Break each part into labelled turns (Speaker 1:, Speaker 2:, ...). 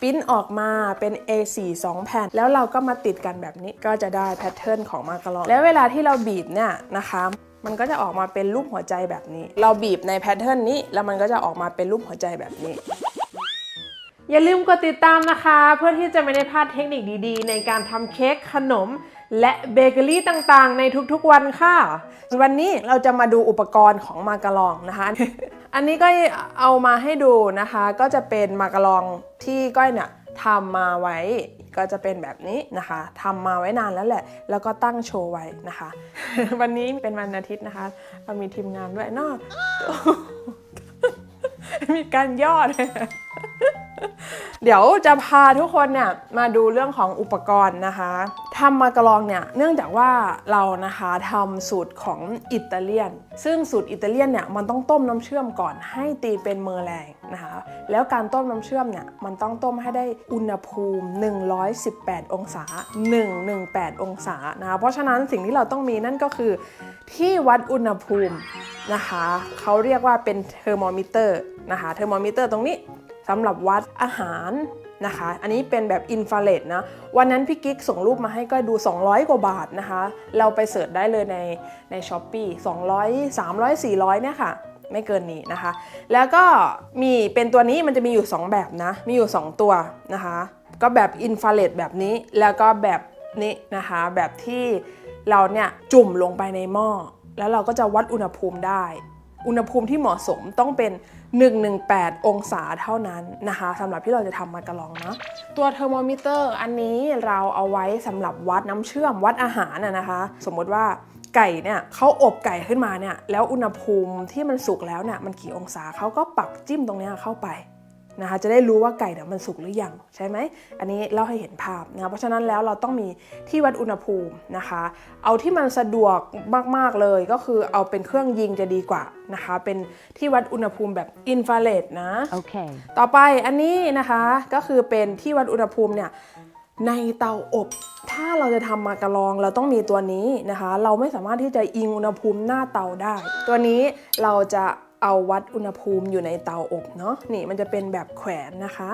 Speaker 1: ปิ้นออกมาเป็น A4 2 แผ่น แล้วเราก็มาติดกันแบบนี้ก็จะได้แพทเทิร์นของมากะลองแล้วเวลาที่เราบีบเนี่ยนะคะมันก็จะออกมาเป็นรูปหัวใจแบบนี้ เราบีบในแพทเทิร์นนี้แล้วมันก็จะออกมาเป็นรูปหัวใจแบบนี้
Speaker 2: อย่าลืมกดติดตามนะคะ เพื่อที่จะไม่ได้พลาดเทคนิคดีๆ ในการทำเค้กขนม และเบเกอรี่ต่างๆ ในทุกๆวันค่ะ
Speaker 1: วันนี้เราจะมาดูอุปกรณ์ของมากะลองนะคะ อันนี้ก็เอามาให้ดูนะคะ ก็จะเป็นมากะลองที่ก้อยเนี่ยทำมาไว้ ก็จะเป็นแบบนี้นะคะทำมาไว้นานแล้วแหละ แล้วก็ตั้งโชว์ไว้นะคะ วันนี้เป็นวันอาทิตย์นะคะ เรามีทีมงานด้วยเนอกมีการย่อด้วยเดี๋ยวจะพาทุกคนเนี่ยมาดูเรื่องของอุปกรณ์นะคะ ทำมากะลองเนี่ยเนื่องจากว่าเรานะคะทำสูตรของอิตาเลียน ซึ่งสูตรอิตาเลียนเนี่ยมันต้องต้มน้ำเชื่อมก่อนให้ตีเป็นเมอร์แรงนะคะแล้วการต้มน้ำเชื่อมเนี่ยมันต้องต้มให้ได้อุณหภูมิ 118 องศา 118 องศานะคะเพราะฉะนั้นสิ่งที่เราต้องมีนั่นก็คือที่วัดอุณหภูมินะคะเขาเรียกว่าเป็นเทอร์โมมิเตอร์นะคะเทอร์โมมิเตอร์ตรงนี้สำหรับวัดอาหาร นะคะ อันนี้เป็นแบบอินฟราเรดนะ วันนั้นพี่กิ๊กส่งรูปมาให้ก็ดู 200 กว่าบาทนะคะ เราไปเสิร์ชได้เลยในในช้อปปี้200 300 400 เนี่ยค่ะ ไม่เกินนี้นะคะ แล้วก็มีเป็นตัวนี้มันจะมีอยู่ 2 แบบนะ มีอยู่ 2 ตัวนะคะ ก็แบบอินฟราเรดแบบนี้ แล้วก็แบบนี้นะคะ แบบที่เราเนี่ยจุ่มลงไปในหม้อ แล้วเราก็จะวัดอุณหภูมิได้ อุณหภูมิที่เหมาะสมต้องเป็น 118 องศาเท่านั้นนะคะสำหรับที่เราจะทำมากระลองเนาะตัวเทอร์โมมิเตอร์อันนี้เราเอาไว้สำหรับวัดน้ำเชื่อมวัดอาหารนะนะคะ สมมติว่าไก่เนี่ยเขาอบไก่ขึ้นมาเนี่ยแล้วอุณหภูมิที่มันสุกแล้วเนี่ยมันกี่องศาเขาก็ปักจิ้มตรงนี้เข้าไป นะคะจะได้รู้ว่าไก่เนี่ยมันสุกหรือยังใช่ไหมอันนี้เล่าให้เห็นภาพนะคะเพราะฉะนั้นแล้วเราต้องมีที่วัดอุณหภูมินะคะ เอาที่มันสะดวกมากๆเลยก็คือเอาเป็นเครื่องยิงจะดีกว่านะคะ เป็นที่วัดอุณหภูมิแบบอินฟราเรดนะ
Speaker 3: Okay.
Speaker 1: ต่อไปอันนี้นะคะก็คือเป็นที่วัดอุณหภูมิเนี่ยในเตาอบ ถ้าเราจะทำมากะลองเราต้องมีตัวนี้นะคะ เราไม่สามารถที่จะอิงอุณหภูมิหน้าเตาได้ ตัวนี้เราจะ เอาวัดอุณหภูมิอยู่ในเตาอบเนาะนี่มันจะเป็นแบบแขวนนะคะ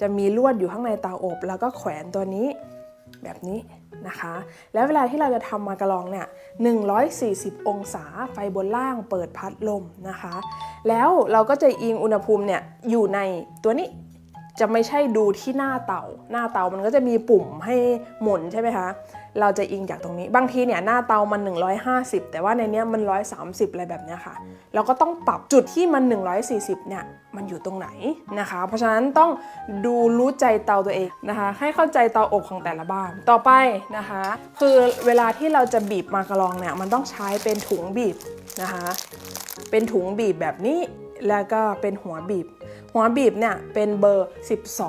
Speaker 1: จะมีลวดอยู่ข้างในเตาอบ แล้วก็แขวนตัวนี้แบบนี้นะคะ แล้วเวลาที่เราจะทำมากระลองเนี่ย 140 องศาไฟบนล่างเปิดพัดลมนะคะ แล้วเราก็จะอิงอุณหภูมิเนี่ยอยู่ในตัวนี้ จะไม่ใช่ดูที่หน้าเตา หน้าเตามันก็จะมีปุ่มให้หมุนใช่ไหมคะ เราจะอิงจากตรงนี้ บางทีเนี่ยหน้าเตามัน 150 แต่ว่าในเนี้ยมัน 130 อะไรแบบเนี้ยค่ะ เราก็ต้องปรับจุดที่มัน 140 เนี่ย มันอยู่ตรงไหนนะคะ เพราะฉะนั้นต้องดูรู้ใจเตาตัวเองนะคะ ให้เข้าใจเตาอบของแต่ละบ้าน ต่อไปนะคะ คือเวลาที่เราจะบีบมากะลองเนี่ย มันต้องใช้เป็นถุงบีบนะคะ เป็นถุงบีบแบบนี้ แล้วก็เป็นหัวบีบ หัวบีบเนี่ยเป็นเบอร์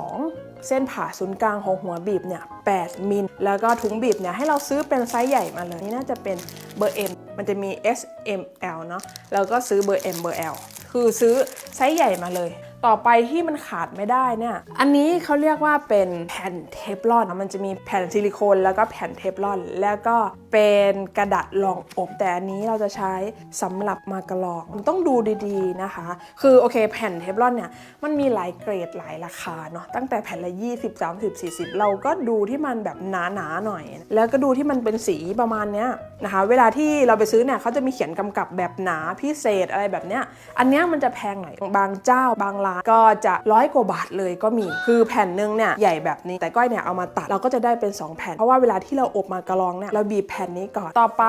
Speaker 1: 12เส้นผ่าศูนย์กลางของหัวบีบเนี่ย8มิล แล้วก็ถุงบีบเนี่ยให้เราซื้อเป็นไซส์ใหญ่มาเลย นี่น่าจะเป็นเบอร์ M มันจะมี S M L เนาะ แล้วก็ซื้อเบอร์ M เบอร์ L คือซื้อไซส์ใหญ่มาเลย ต่อไปที่มันขาดไม่ได้เนี่ย อันนี้เขาเรียกว่าเป็นแผ่นเทฟลอน มันจะมีแผ่นซิลิโคนแล้วก็แผ่นเทฟลอน แล้วก็เป็นกระดาษรองอบ แต่อันนี้เราจะใช้สำหรับมากระลองมันต้องดูดีๆนะคะ คือโอเคแผ่นเทฟลอนเนี่ยมันมีหลายเกรดหลายราคาเนาะ ตั้งแต่แผ่นละ 20 30 40 เราก็ดูที่มันแบบหนาๆหน่อย แล้วก็ดูที่มันเป็นสีประมาณเนี้ยนะคะ เวลาที่เราไปซื้อเนี่ยเขาจะมีเขียนกำกับแบบหนาพิเศษอะไรแบบเนี้ย อันเนี้ยมันจะแพงหน่อย บางเจ้าบางร้านก็จะร้อยกว่าบาทเลยก็มี คือแผ่นหนึงเนี่ยใหญ่แบบนี้ แต่ก้อยเนี่ยเอามาตัดเราก็จะได้เป็น 2 แผ่น เพราะว่าเวลาที่เราอบมากระลองเนี่ยเราบีบแผ่นนี้ก่อน ต่อไป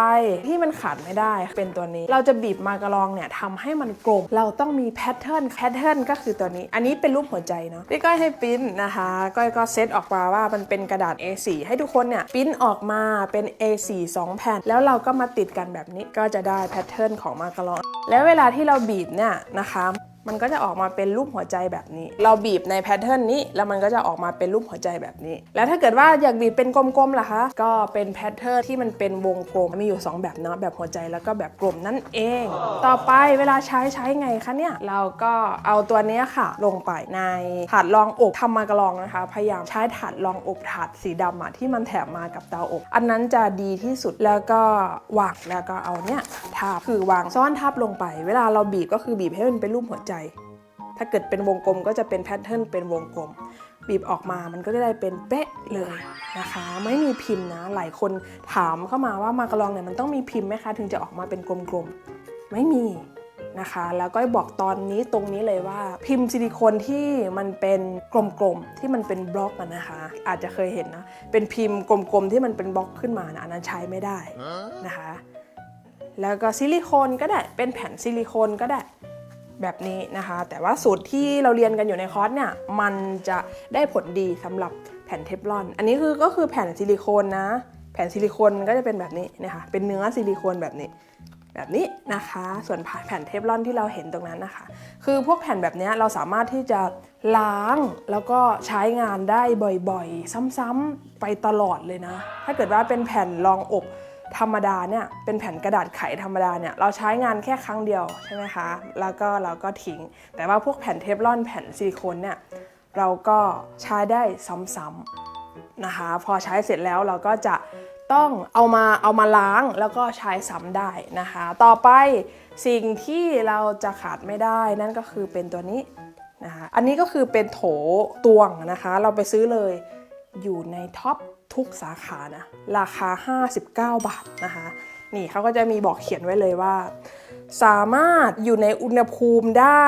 Speaker 1: ที่มันขาดไม่ได้เป็นตัวนี้ เราจะบีบมากระลองเนี่ยทำให้มันกลม เราต้องมีแพทเทิร์น แพทเทิร์นก็คือตัวนี้ อันนี้เป็นรูปหัวใจเนาะพี่ก้อยให้ปิ้นนะคะ ก้อยก็เซตออกมาว่ามันเป็นกระดาษ A4 ให้ทุกคนเนี่ยปิ้นออกมาเป็น A4 2 แผ่น แล้วเราก็มาติดกันแบบนี้ก็จะได้แพทเทิร์นของมากระลอง แล้วเวลาที่เราบีบเนี่ยนะคะ มันก็จะออกมาเป็นรูปหัวใจแบบนี้ เราบีบในแพทเทิร์นนี้ แล้วมันก็จะออกมาเป็นรูปหัวใจแบบนี้ แล้วถ้าเกิดว่าอยากบีบเป็นกลมๆล่ะคะ ก็เป็นแพทเทิร์นที่มันเป็นวงกลม มีอยู่ 2 แบบเนาะ แบบหัวใจแล้วก็แบบกลมนั่นเอง ต่อไปเวลาใช้ใช้ไงคะเนี่ย เราก็เอาตัวนี้ค่ะ ลงไปในถาดรองอบทำมากระลองนะคะ พยายามใช้ถาดรองอบถาดสีดำอะที่มันแถมมากับเตาอบ อันนั้นจะดีที่สุด แล้วก็วางแล้วก็เอาเนี่ยทับคือวางซ้อนทับลงไป เวลาเราบีบก็คือบีบให้มันเป็นรูปหัวใจถ้าเกิดเป็นวงกลมก็จะเป็นแพทเทิร์นเป็นวงกลม บีบออกมามันก็จะได้เป็นเป๊ะเลยนะคะ ไม่มีพิมพ์นะ หลายคนถามเข้ามาว่ามาการองเนี่ยมันต้องมีพิมพ์ไหมคะถึงจะออกมาเป็นกลมๆ ไม่มีนะคะ แล้วก็บอกตอนนี้ตรงนี้เลยว่า พิมพ์ซิลิโคนที่มันเป็นกลมๆที่มันเป็นบล็อกอะนะคะ อาจจะเคยเห็นนะ เป็นพิมพ์กลมๆที่มันเป็นบล็อกขึ้นมานะอันนั้นใช้ไม่ได้นะคะ แล้วก็ซิลิโคนก็ได้เป็นแผ่นซิลิโคนก็ได้ แบบนี้นะคะ แต่ว่าสูตรที่เราเรียนกันอยู่ในคอร์สเนี่ยมันจะได้ผลดีสำหรับแผ่นเทฟลอน อันนี้คือก็คือแผ่นซิลิโคนนะ แผ่นซิลิโคนมันก็จะเป็นแบบนี้นะคะเป็นเนื้อซิลิโคนแบบนี้แบบนี้นะคะ ส่วนแผ่นเทฟลอนที่เราเห็นตรงนั้นนะคะ คือพวกแผ่นแบบนี้เราสามารถที่จะล้างแล้วก็ใช้งานได้บ่อยๆ ซ้ำๆไปตลอดเลยนะ ถ้าเกิดว่าเป็นแผ่นรองอบ ธรรมดาเนี่ยเป็นแผ่นกระดาษไขธรรมดาเนี่ยเราใช้งานแค่ครั้งเดียวใช่ไหมคะ แล้วก็เราก็ทิ้ง แต่ว่าพวกแผ่นเทฟลอนแผ่นซิลิโคนเนี่ยเราก็ใช้ได้ซ้ำๆนะคะ พอใช้เสร็จแล้วเราก็จะต้องเอามาเอามาล้างแล้วก็ใช้ซ้ำได้นะคะ ต่อไปสิ่งที่เราจะขาดไม่ได้นั่นก็คือเป็นตัวนี้นะคะ อันนี้ก็คือเป็นโถตวงนะคะ เราไปซื้อเลย อยู่ในท็อปทุกสาขานะ ราคา 59 บาทนะคะ นี่เขาก็จะมีบอกเขียนไว้เลยว่า สามารถอยู่ในอุณหภูมิได้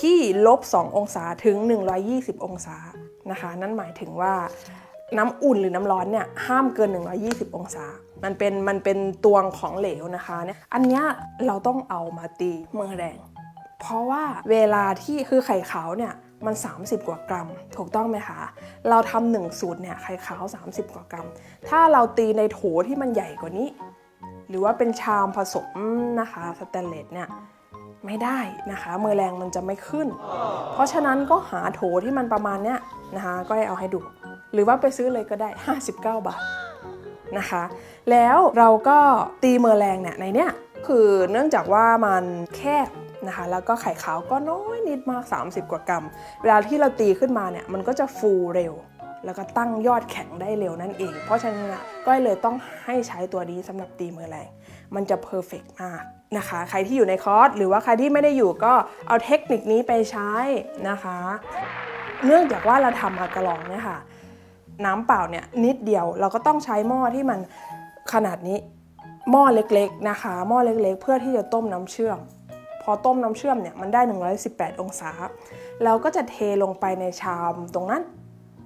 Speaker 1: ที่ลบ 2 องศาถึง 120 องศานะคะ นั่นหมายถึงว่าน้ำอุ่นหรือน้ำร้อนเนี่ยห้ามเกิน 120 องศา มันเป็นมันเป็นตวงของเหลวนะคะเนี่ยอันเนี้ยเราต้องเอามาตีเมืองแรง เพราะว่าเวลาที่คือไข่ขาวเนี่ย มัน 30 กว่ากรัม ถูกต้องไหมคะ เราทำหนึ่งสูตรเนี่ยไข่ขาว 30 กว่ากรัม ถ้าเราตีในโถที่มันใหญ่กว่านี้ หรือว่าเป็นชามผสมนะคะสแตนเลสเนี่ยไม่ได้นะคะมือแรงมันจะไม่ขึ้น เพราะฉะนั้นก็หาโถที่มันประมาณเนี้ยนะคะก็ให้เอาให้ดู หรือว่าไปซื้อเลยก็ได้ 59 บาทนะคะ แล้วเราก็ตีเมอร์แรงเนี่ยในเนี้ยคือเนื่องจากว่ามันแคบ นะคะ แล้วก็ไข่ขาวก็น้อยนิดมาก 30 กว่ากรัม เวลาที่เราตีขึ้นมาเนี่ยมันก็จะฟูเร็ว แล้วก็ตั้งยอดแข็งได้เร็วนั่นเอง เพราะฉะนั้นก็เลยต้องให้ใช้ตัวนี้สำหรับตีมือแรง มันจะเพอร์เฟกมากนะคะ ใครที่อยู่ในคอร์สหรือว่าใครที่ไม่ได้อยู่ก็เอาเทคนิคนี้ไปใช้นะคะ เนื่องจากว่าเราทำมากระลองเนี่ยค่ะน้ำเปล่าเนี่ยนิดเดียวเราก็ต้องใช้หม้อที่มันขนาดนี้หม้อเล็กๆนะคะ หม้อเล็กๆ เพื่อที่จะต้มน้ำเชื่อม อต้มน้ำเชื่อมเนี่ยมันได้ 118 องศา เราก็จะเทลงไปในชามตรงนั้น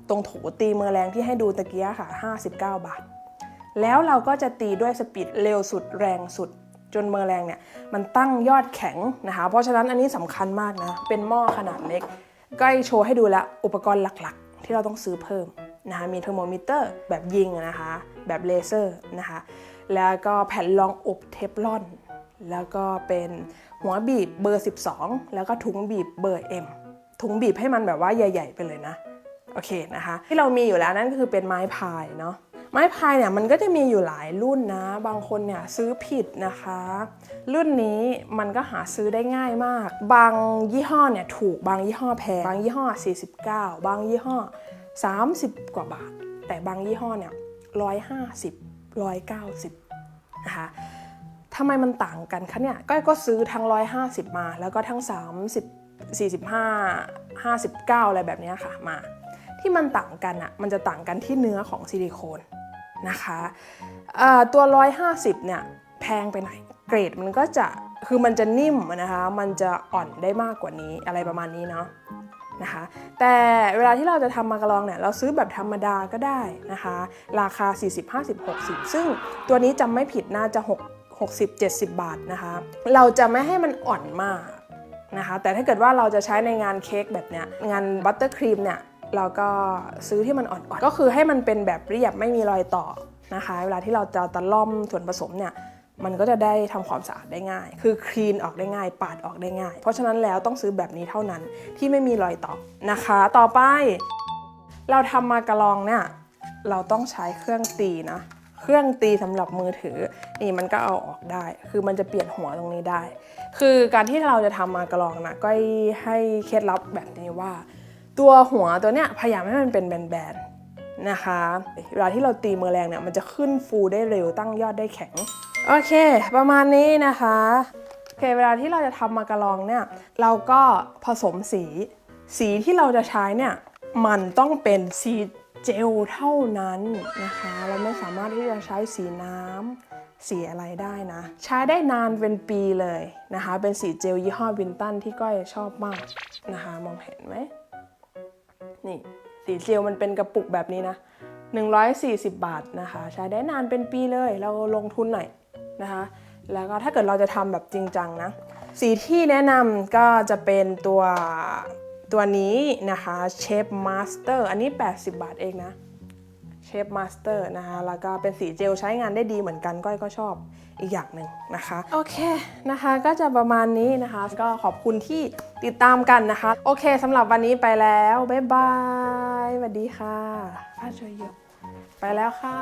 Speaker 1: ตรงโถตีมือแรงที่ให้ดูตะเกียค่ะ 59 บาท แล้วเราก็จะตีด้วยสปีดเร็วสุดแรงสุด จนเมอแรงเนี่ยมันตั้งยอดแข็งนะคะ เพราะฉะนั้นอันนี้สำคัญมากนะ เป็นหม้อขนาดเล็ก ใก็โชว์ให้ดูแล้วอุปกรณ์หลักๆ ที่เราต้องซื้อเพิ่มนะคะมีเทอร์โมมิเตอร์แบบยิงนะคะ แบบเลเซอร์นะคะ แล้วก็แผ่นรองอบเทฟลอน แล้วก็เป็นหัวบีบเบอร์ 12 แล้วก็ถุงบีบเบอร์ M ถุงบีบให้มันแบบว่าใหญ่ ๆ ไปเลยนะ โอเคนะคะ ที่เรามีอยู่แล้วนั่นก็คือเป็นไม้พายเนาะไม้พายเนี่ยมันก็จะมีอยู่หลายรุ่นนะ บางคนเนี่ยซื้อผิดนะคะ รุ่นนี้มันก็หาซื้อได้ง่ายมาก บางยี่ห้อเนี่ยถูกบางยี่ห้อแพงบางยี่ห้อ 49 บางยี่ห้อ 30 กว่าบาท แต่บางยี่ห้อเนี่ย150 190 นะคะ ทำไมมันต่างกันคะเนี่ยก้อยก็ซื้อทั้ง 150 มา แล้วก็ทั้ง 30 45 59 อะไรแบบนี้ค่ะมา ที่มันต่างกันอะมันจะต่างกันที่เนื้อของซิลิโคนนะคะเอ่อตัว 150 เนี่ยแพงไปหน่อยเกรดมันก็จะคือมันจะนิ่มนะคะ มันจะอ่อนได้มากกว่านี้อะไรประมาณนี้เนาะนะคะแต่เวลาที่เราจะทำมากระลองเนี่ย เราซื้อแบบธรรมดาก็ได้นะคะ ราคา 40 50 60 ซึ่งตัวนี้จำไม่ผิดน่าจะ 6 60 70 บาทนะคะ เราจะไม่ให้มันอ่อนมากนะคะ แต่ถ้าเกิดว่าเราจะใช้ในงานเค้กแบบเนี้ย งานบัตเตอร์ครีมเนี่ย เราก็ซื้อที่มันอ่อนๆ ก็คือให้มันเป็นแบบเรียบไม่มีรอยต่อนะคะ เวลาที่เราจะตะล่อมส่วนผสมเนี่ยมันก็จะได้ทำความสะอาดได้ง่าย คือคลีนออกได้ง่าย ปาดออกได้ง่าย เพราะฉะนั้นแล้วต้องซื้อแบบนี้เท่านั้นที่ไม่มีรอยต่อนะคะ ต่อไป เราทำมากระลองเนี่ย เราต้องใช้เครื่องตีนะ เครื่องตีสำหรับมือถือ นี่มันก็เอาออกได้ คือมันจะเปลี่ยนหัวตรงนี้ได้ คือการที่เราจะทำมากระลองนะก็ให้เคล็ดลับแบบนี้ว่า ตัวหัวตัวเนี้ยพยายามให้มันเป็นแบนๆนะคะเวลาที่เราตีมือแรงเนี่ยมันจะขึ้นฟูได้เร็วตั้งยอดได้แข็งโอเค ประมาณนี้นะคะโอเคเวลาที่เราจะทำมากระลองเนี่ยเราก็ผสมสี สีที่เราจะใช้เนี่ยมันต้องเป็นสี เจลเท่านั้นนะคะ เราไม่สามารถที่จะใช้สีน้ำสีอะไรได้นะ ใช้ได้นานเป็นปีเลยนะคะ เป็นสีเจลยี่ห้อวินตันที่ก้อยชอบมากนะคะ มองเห็นไหมนี่สีเจลมันเป็นกระปุกแบบนี้นะ 140 บาทนะคะ ใช้ได้นานเป็นปีเลย เราลงทุนหน่อยนะคะ แล้วก็ถ้าเกิดเราจะทำแบบจริงจังนะ สีที่แนะนำก็จะเป็นตัว ตัวนี้นะคะเชฟมาสเตอร์อันนี้ 80 บาทเองนะเชฟมาสเตอร์นะคะแล้วก็เป็นสีเจลใช้งานได้ดีเหมือนกันก้อยก็ชอบอีกอย่างหนึ่งนะคะ โอเคนะคะก็จะประมาณนี้นะคะ ก็ขอบคุณที่ติดตามกันนะคะ โอเคสำหรับวันนี้ไปแล้ว บ๊ายบายสวัสดีค่ะฟ้าช่วยเยอะไปแล้วค่ะ